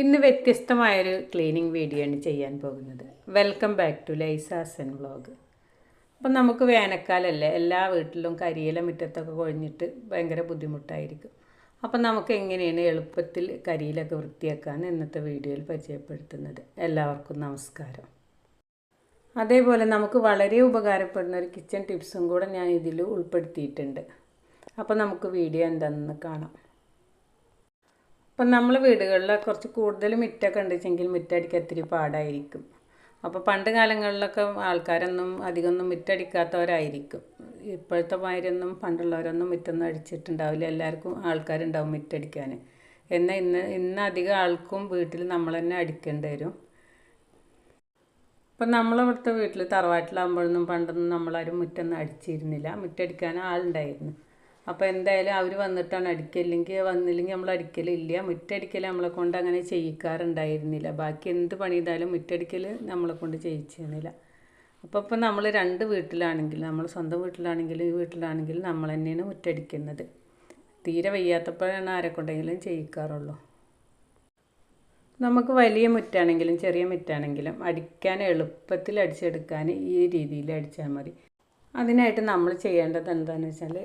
ഇന്ന് വ്യത്യസ്തമായൊരു cleaning video ആണ് ചെയ്യാൻ പോകുന്നത്. വെൽക്കം ബാക്ക് ടു ലൈസാസൻ വ്ളോഗ് അപ്പം നമുക്ക് വേനൽക്കാലമല്ലേ എല്ലാ വീട്ടിലും കരിയില മുറ്റത്തൊക്കെ കൊഴിഞ്ഞിട്ട് ഭയങ്കര ബുദ്ധിമുട്ടായിരിക്കും. അപ്പം നമുക്ക് എങ്ങനെയാണ് എളുപ്പത്തിൽ കരിയിലൊക്കെ വൃത്തിയാക്കാൻ ഇന്നത്തെ വീഡിയോയിൽ പരിചയപ്പെടുത്തുന്നത്. എല്ലാവർക്കും നമസ്കാരം. അതേപോലെ നമുക്ക് വളരെ ഉപകാരപ്പെടുന്ന ഒരു കിച്ചൺ ടിപ്സും കൂടെ ഞാൻ ഇതിൽ ഉൾപ്പെടുത്തിയിട്ടുണ്ട്. അപ്പോൾ നമുക്ക് വീഡിയോ എന്താണെന്ന് കാണാം. അപ്പം നമ്മൾ വീടുകളിൽ കുറച്ച് കൂടുതൽ മുറ്റമൊക്കെ ഉണ്ടെച്ചെങ്കിൽ മുറ്റടിക്കാൻ ഇത്തിരി പാടായിരിക്കും. അപ്പോൾ പണ്ട് കാലങ്ങളിലൊക്കെ ആൾക്കാരൊന്നും അധികമൊന്നും മുറ്റടിക്കാത്തവരായിരിക്കും. ഇപ്പോഴത്തെ മാതിരിയൊന്നും പണ്ടുള്ളവരൊന്നും മുറ്റൊന്നും അടിച്ചിട്ടുണ്ടാവില്ല. എല്ലാവർക്കും ആൾക്കാരുണ്ടാവും മുറ്റടിക്കാൻ. എന്നാൽ ഇന്ന് ഇന്ന് അധികം ആൾക്കും വീട്ടിൽ നമ്മൾ തന്നെ അടിക്കേണ്ടി വരും. ഇപ്പം നമ്മളിവിടുത്തെ വീട്ടിൽ തറവാട്ടിലാകുമ്പോഴൊന്നും പണ്ടൊന്നും നമ്മളാരും മുറ്റൊന്നും അടിച്ചിരുന്നില്ല. മുറ്റടിക്കാൻ ആളുണ്ടായിരുന്നു. അപ്പോൾ എന്തായാലും അവർ വന്നിട്ടാണ് അടിക്കല്ലെങ്കിൽ വന്നില്ലെങ്കിൽ നമ്മൾ അടിക്കലില്ല. മുറ്റടിക്കൽ നമ്മളെ കൊണ്ട് അങ്ങനെ ചെയ്യിക്കാറുണ്ടായിരുന്നില്ല. ബാക്കി എന്ത് പണി ചെയ്താലും മുറ്റടിക്കൽ നമ്മളെ കൊണ്ട് ചെയ്യിച്ചിരുന്നില്ല. അപ്പോൾ ഇപ്പോൾ നമ്മൾ രണ്ട് വീട്ടിലാണെങ്കിൽ നമ്മൾ സ്വന്തം വീട്ടിലാണെങ്കിലും ഈ വീട്ടിലാണെങ്കിലും നമ്മൾ തന്നെയാണ് മുറ്റടിക്കുന്നത്. തീരെ വയ്യാത്തപ്പോഴാണ് ആരെ കൊണ്ടെങ്കിലും ചെയ്യിക്കാറുള്ളൂ. നമുക്ക് വലിയ മുറ്റാണെങ്കിലും ചെറിയ മുറ്റാണെങ്കിലും അടിക്കാൻ എളുപ്പത്തിൽ അടിച്ചെടുക്കാൻ ഈ രീതിയിൽ അടിച്ചാൽ മതി. അതിനായിട്ട് നമ്മൾ ചെയ്യേണ്ടത് എന്താണെന്ന് വെച്ചാൽ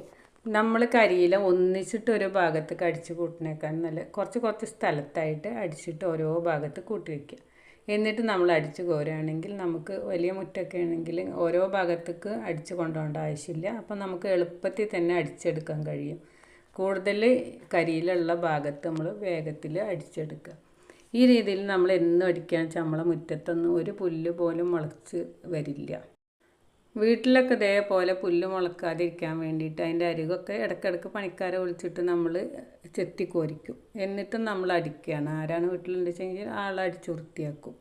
നമ്മൾ കരിയില ഒന്നിച്ചിട്ട് ഒരു ഭാഗത്ത് അടിച്ച് കൂട്ടിനേക്കാൻ നല്ല കുറച്ച് കുറച്ച് സ്ഥലത്തായിട്ട് അടിച്ചിട്ട് ഓരോ ഭാഗത്ത് കൂട്ടി വയ്ക്കുക എന്നിട്ട് നമ്മൾ അടിച്ച് കോരുകയാണെങ്കിൽ നമുക്ക് വലിയ മുറ്റൊക്കെ ആണെങ്കിൽ ഓരോ ഭാഗത്തേക്ക് അടിച്ച് കൊണ്ടുപോകേണ്ട ആവശ്യമില്ല. അപ്പം നമുക്ക് എളുപ്പത്തിൽ തന്നെ അടിച്ചെടുക്കാൻ കഴിയും. കൂടുതൽ കരിയിലുള്ള ഭാഗത്ത് നമ്മൾ വേഗത്തിൽ അടിച്ചെടുക്കുക. ഈ രീതിയിൽ നമ്മൾ എന്നും അടിക്കാൻ വെച്ചാൽ നമ്മളെ മുറ്റത്തൊന്നും ഒരു പുല്ല് പോലും മുളച്ച് വരില്ല. വീട്ടിലൊക്കെ ഇതേപോലെ പുല്ല് മുളക്കാതിരിക്കാൻ വേണ്ടിയിട്ട് അതിന്റെ അരികൊക്കെ ഇടയ്ക്കിടയ്ക്ക് പണിക്കാരെ വിളിച്ചിട്ട് നമ്മൾ ചെത്തി കോരിക്കും. എന്നിട്ടും നമ്മൾ അടിക്കുകയാണ്. ആരാണ് വീട്ടിലുണ്ടെച്ചെങ്കിൽ ആളെ അടിച്ച് വൃത്തിയാക്കും.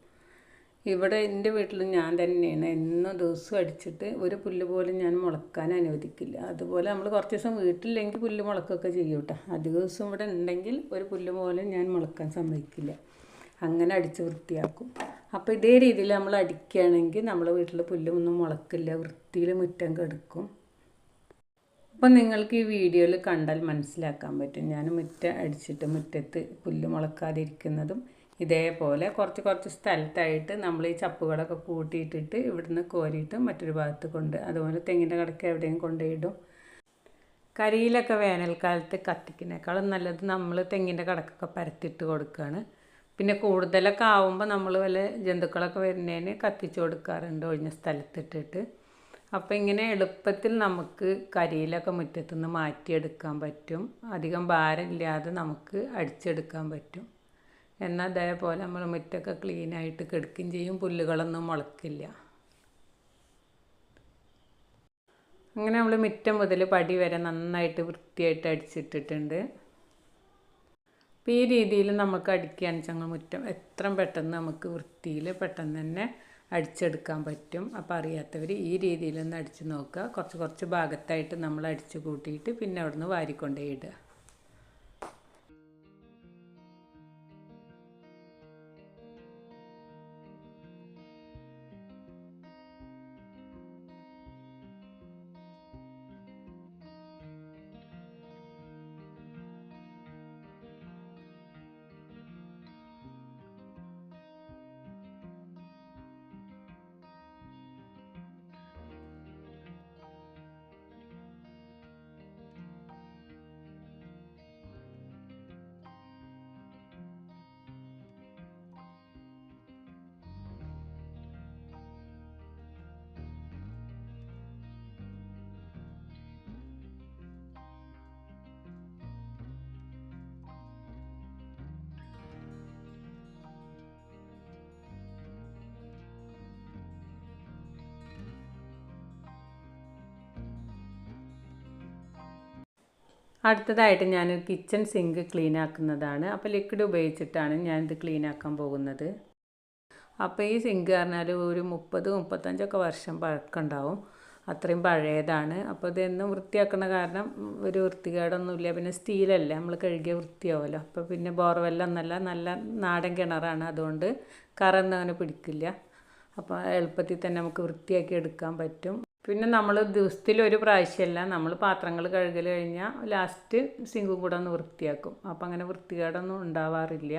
ഇവിടെ എന്റെ വീട്ടിൽ ഞാൻ തന്നെയാണ്. എന്നും ദിവസവും അടിച്ചിട്ട് ഒരു പുല്ല് പോലും ഞാൻ മുളക്കാൻ അനുവദിക്കില്ല. അതുപോലെ നമ്മൾ കുറച്ച് ദിവസം വീട്ടിലില്ലെങ്കിൽ പുല്ല് മുളക്കൊക്കെ ചെയ്യും കേട്ടോ. അധിക ദിവസം ഇവിടെ ഉണ്ടെങ്കിൽ ഒരു പുല്ല് പോലും ഞാൻ മുളക്കാൻ സമ്മതിക്കില്ല. അങ്ങനെ അടിച്ച് വൃത്തിയാക്കും. അപ്പോൾ ഇതേ രീതിയിൽ നമ്മൾ അടിക്കുകയാണെങ്കിൽ നമ്മളെ വീട്ടിൽ പുല്ലൊന്നും മുളക്കില്ല വൃത്തിയിൽ മുറ്റം കെടുക്കും. അപ്പം നിങ്ങൾക്ക് ഈ വീഡിയോയിൽ കണ്ടാൽ മനസ്സിലാക്കാൻ പറ്റും. ഞാൻ മുറ്റം അടിച്ചിട്ട് മുറ്റത്ത് പുല്ല് മുളക്കാതിരിക്കുന്നതും ഇതേപോലെ കുറച്ച് കുറച്ച് സ്ഥലത്തായിട്ട് നമ്മൾ ഈ ചപ്പുകളൊക്കെ കൂട്ടിയിട്ടിട്ട് ഇവിടുന്ന് കോരിയിട്ട് മറ്റൊരു ഭാഗത്ത് കൊണ്ട് അതുപോലെ തെങ്ങിന്റെ കടക്ക് എവിടെയും കൊണ്ടുപോയിടും. കരിയിലൊക്കെ വേനൽക്കാലത്ത് കത്തിക്കുന്നേക്കാളും നല്ലത് നമ്മൾ തെങ്ങിന്റെ കടക്കൊക്കെ പരത്തിയിട്ട് കൊടുക്കുകയാണ്. പിന്നെ കൂടുതലൊക്കെ ആവുമ്പോൾ നമ്മൾ വല്ല ജന്തുക്കളൊക്കെ വരുന്നതിന് കത്തിച്ചു കൊടുക്കാറുണ്ട് ഒഴിഞ്ഞ സ്ഥലത്തിട്ടിട്ട്. അപ്പോൾ ഇങ്ങനെ എളുപ്പത്തിൽ നമുക്ക് കരിയിലൊക്കെ മുറ്റത്തുനിന്ന് മാറ്റിയെടുക്കാൻ പറ്റും. അധികം ഭാരമില്ലാതെ നമുക്ക് അടിച്ചെടുക്കാൻ പറ്റും. എന്നാൽ അതേപോലെ നമ്മൾ മുറ്റൊക്കെ ക്ലീനായിട്ട് കെടുക്കുകയും ചെയ്യും. പുല്ലുകളൊന്നും മുളക്കില്ല. അങ്ങനെ നമ്മൾ മുറ്റം മുതൽ പടി വരെ നന്നായിട്ട് വൃത്തിയായിട്ട് അടിച്ചിട്ടിട്ടുണ്ട്. അപ്പോൾ ഈ രീതിയിൽ നമുക്ക് അടിക്കുകയാണ് വെച്ചാൽ മുറ്റം. എത്രയും പെട്ടെന്ന് നമുക്ക് വൃത്തിയിൽ പെട്ടെന്ന് തന്നെ അടിച്ചെടുക്കാൻ പറ്റും. അപ്പോൾ അറിയാത്തവർ ഈ രീതിയിലൊന്ന് അടിച്ച് നോക്കുക. കുറച്ച് കുറച്ച് ഭാഗത്തായിട്ട് നമ്മൾ അടിച്ച് കൂട്ടിയിട്ട് പിന്നെ അവിടുന്ന് വാരിക്കൊണ്ടേ ഇടുക. അടുത്തതായിട്ട് ഞാൻ കിച്ചൺ സിങ്ക് ക്ലീൻ ആക്കുന്നതാണ് അപ്പോൾ ലിക്വിഡ് ഉപയോഗിച്ചിട്ടാണ് ഞാനിത് ക്ലീൻ ആക്കാൻ പോകുന്നത്. അപ്പോൾ ഈ സിങ്ക് പറഞ്ഞാൽ ഒരു മുപ്പത് മുപ്പത്തഞ്ചൊക്കെ വർഷം പഴക്കമുണ്ടാവും. അത്രയും പഴയതാണ്. അപ്പോൾ ഇതെന്നും വൃത്തിയാക്കുന്ന കാരണം ഒരു വൃത്തികേടൊന്നുമില്ല. പിന്നെ സ്റ്റീലല്ലേ. നമ്മൾ കഴുകിയ വൃത്തിയാവുമല്ലോ. അപ്പോൾ പിന്നെ ബോർവെല്ലൊന്നല്ല. നല്ല നാടൻ കിണറാണ് അതുകൊണ്ട് കറന്നങ്ങനെ പിടിക്കില്ല. അപ്പോൾ എളുപ്പത്തിൽ തന്നെ നമുക്ക് വൃത്തിയാക്കി എടുക്കാൻ പറ്റും. പിന്നെ നമ്മൾ ദിവസത്തിൽ ഒരു പ്രാവശ്യമല്ല നമ്മൾ പാത്രങ്ങൾ കഴുകൽ കഴിഞ്ഞാൽ ലാസ്റ്റ് സിങ്കും കൂടെ ഒന്ന് വൃത്തിയാക്കും. അപ്പം അങ്ങനെ വൃത്തികേടൊന്നും ഉണ്ടാവാറില്ല.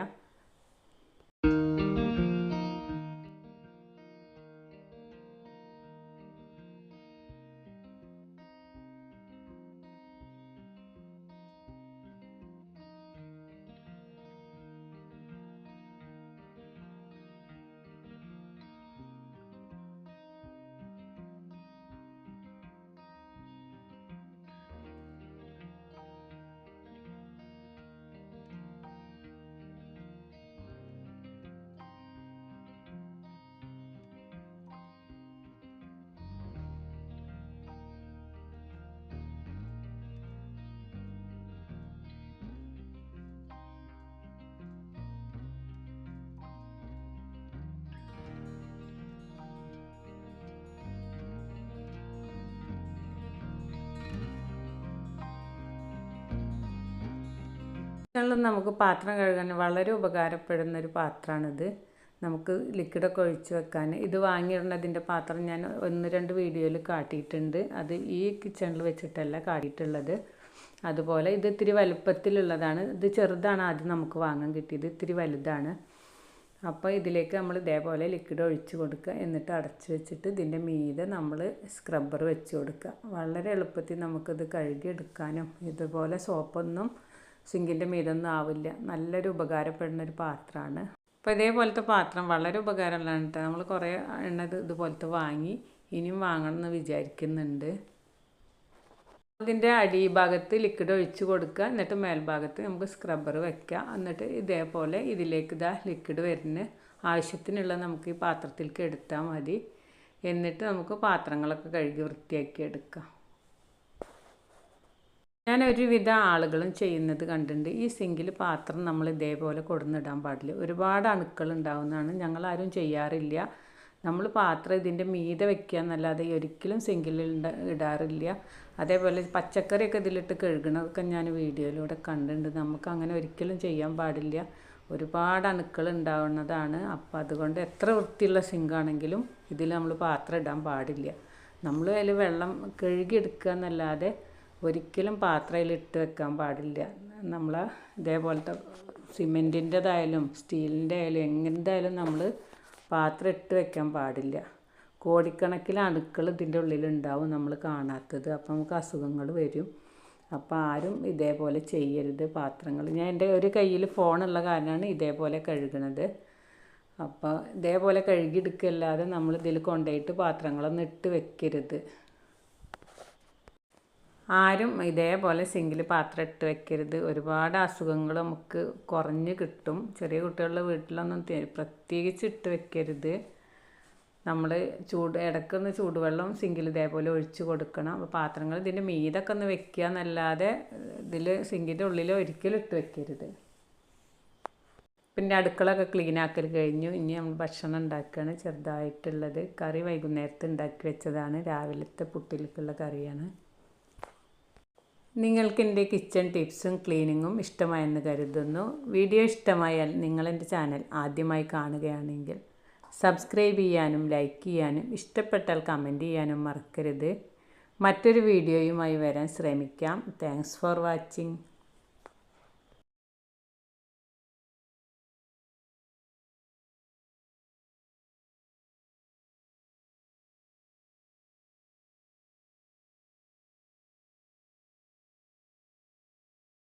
കിച്ചണിൽ നമുക്ക് പാത്രം കഴുകാൻ വളരെ ഉപകാരപ്പെടുന്ന ഒരു പാത്രമാണിത്. നമുക്ക് ലിക്വിഡൊക്കെ ഒഴിച്ച് വെക്കാൻ. ഇത് വാങ്ങിയിടുന്നതിന്റെ പാത്രം ഞാൻ ഒന്ന് രണ്ട് വീഡിയോയിൽ കാട്ടിയിട്ടുണ്ട്. അത് ഈ കിച്ചണിൽ വെച്ചിട്ടല്ല കാട്ടിയിട്ടുള്ളത്. അതുപോലെ ഇത് ഇത്തിരി വലുപ്പത്തിലുള്ളതാണ്. ഇത് ചെറുതാണ് ആദ്യം നമുക്ക് വാങ്ങാൻ കിട്ടിയത്. ഇത്തിരി വലുതാണ്. അപ്പോൾ ഇതിലേക്ക് നമ്മൾ ഇതേപോലെ ലിക്വിഡ് ഒഴിച്ച് കൊടുക്കുക. എന്നിട്ട് അടച്ച് വെച്ചിട്ട് ഇതിന്റെ മീതെ നമ്മൾ സ്ക്രബ്ബർ വെച്ച് കൊടുക്കുക. വളരെ എളുപ്പത്തിൽ നമുക്കിത് കഴുകിയെടുക്കാനും ഇതുപോലെ സോപ്പൊന്നും സിങ്കിന്റെ മീതൊന്നും ആവില്ല. നല്ലൊരു ഉപകാരപ്പെടുന്ന ഒരു പാത്രമാണ്. അപ്പോൾ ഇതേപോലത്തെ പാത്രം വളരെ ഉപകാരമുള്ളതാണ് കേട്ടോ. നമ്മൾ കുറേ എണ്ണ ഇതുപോലത്തെ വാങ്ങി ഇനിയും വാങ്ങണം എന്ന് വിചാരിക്കുന്നുണ്ട്. അതിന്റെ അടിഭാഗത്ത് ലിക്വിഡ് ഒഴിച്ച് കൊടുക്കുക. എന്നിട്ട് മേൽഭാഗത്ത് നമുക്ക് സ്ക്രബ്ബർ വെക്കുക എന്നിട്ട് ഇതേപോലെ ഇതിലേക്ക് ഇതാ ലിക്വിഡ് വരുന്ന ആവശ്യത്തിനുള്ള നമുക്ക് ഈ പാത്രത്തിലേക്ക് എടുത്താൽ മതി. എന്നിട്ട് നമുക്ക് പാത്രങ്ങളൊക്കെ കഴുകി വൃത്തിയാക്കി എടുക്കാം. ഞാൻ ഒരുവിധ ആളുകളും ചെയ്യുന്നത് കണ്ടിട്ടുണ്ട്. ഈ സിങ്കിൽ പാത്രം നമ്മൾ ഇതേപോലെ കൊടുന്നിടാൻ പാടില്ല. ഒരുപാട് അണുക്കൾ ഉണ്ടാവുന്നതാണ്. ഞങ്ങളാരും ചെയ്യാറില്ല. നമ്മൾ പാത്രം ഇതിന്റെ മീതെ വെക്കുക എന്നല്ലാതെ ഒരിക്കലും സിങ്കിൽ ഇടാറില്ല. അതേപോലെ പച്ചക്കറിയൊക്കെ ഇതിലിട്ട് കഴുകണതൊക്കെ ഞാൻ വീഡിയോയിലൂടെ കണ്ടിട്ടുണ്ട്. നമുക്ക് അങ്ങനെ ഒരിക്കലും ചെയ്യാൻ പാടില്ല. ഒരുപാട് അണുക്കൾ ഉണ്ടാവുന്നതാണ്. അപ്പോൾ അതുകൊണ്ട് എത്ര വൃത്തിയുള്ള സിങ്കാണെങ്കിലും ഇതിൽ നമ്മൾ പാത്രം ഇടാൻ പാടില്ല. നമ്മൾ അതിൽ വെള്ളം കഴുകിയെടുക്കുക എന്നല്ലാതെ ഒരിക്കലും പാത്രയിൽ ഇട്ട് വെക്കാൻ പാടില്ല. നമ്മൾ ഇതേപോലത്തെ സിമെന്റിന്റെതായാലും സ്റ്റീലിന്റെ ആയാലും എങ്ങനെന്തായാലും നമ്മൾ പാത്രം ഇട്ട് വെക്കാൻ പാടില്ല. കോടിക്കണക്കിന് അണുക്കൾ ഇതിന്റെ ഉള്ളിലുണ്ടാവും നമ്മൾ കാണാത്തത്. അപ്പം നമുക്ക് അസുഖങ്ങൾ വരും. അപ്പോൾ ആരും ഇതേപോലെ ചെയ്യരുത് പാത്രങ്ങൾ. ഞാൻ എന്റെ ഒരു കയ്യിൽ ഫോണുള്ള കാരണമാണ് ഇതേപോലെ കഴുകണത്. അപ്പോൾ ഇതേപോലെ കഴുകിയെടുക്കല്ലാതെ നമ്മൾ ഇതിൽ കൊണ്ടുപോയിട്ട് പാത്രങ്ങളൊന്നും ഇട്ട് വെക്കരുത്. ആരും ഇതേപോലെ സിങ്കിൽ പാത്രം ഇട്ട് വെക്കരുത്. ഒരുപാട് അസുഖങ്ങൾ നമുക്ക് കുറഞ്ഞ് കിട്ടും. ചെറിയ കുട്ടികളുടെ വീട്ടിലൊന്നും പ്രത്യേകിച്ച് ഇട്ട് വെക്കരുത്. നമ്മൾ ചൂട് ഇടയ്ക്കൊന്ന് ചൂടുവെള്ളം സിങ്കിൽ ഇതേപോലെ ഒഴിച്ച് കൊടുക്കണം. അപ്പോൾ പാത്രങ്ങൾ ഇതിന്റെ മീതൊക്കെ ഒന്ന് വെക്കുക എന്നല്ലാതെ ഇതിൽ സിങ്കിന്റെ ഉള്ളിൽ ഒരിക്കലും ഇട്ട് വെക്കരുത്. പിന്നെ അടുക്കളൊക്കെ ക്ലീൻ ആക്കൽ കഴിഞ്ഞു. ഇനി നമ്മൾ ഭക്ഷണം ഉണ്ടാക്കുകയാണ് ചെറുതായിട്ടുള്ളത്. കറി വൈകുന്നേരത്ത് ഉണ്ടാക്കി വെച്ചതാണ്. രാവിലത്തെ പുട്ടിലേക്കുള്ള കറിയാണ്. നിങ്ങൾക്ക് എന്റെ കിച്ചൺ ടിപ്സും ക്ലീനിങ്ങും ഇഷ്ടമായെന്ന് കരുതുന്നു. വീഡിയോ ഇഷ്ടമായാൽ നിങ്ങളെന്റെ ചാനൽ ആദ്യമായി കാണുകയാണെങ്കിൽ സബ്സ്ക്രൈബ് ചെയ്യാനും ലൈക്ക് ചെയ്യാനും ഇഷ്ടപ്പെട്ടാൽ കമന്റ് ചെയ്യാനും മറക്കരുത്. മറ്റൊരു വീഡിയോയുമായി വരാൻ ശ്രമിക്കാം. Thanks for watching.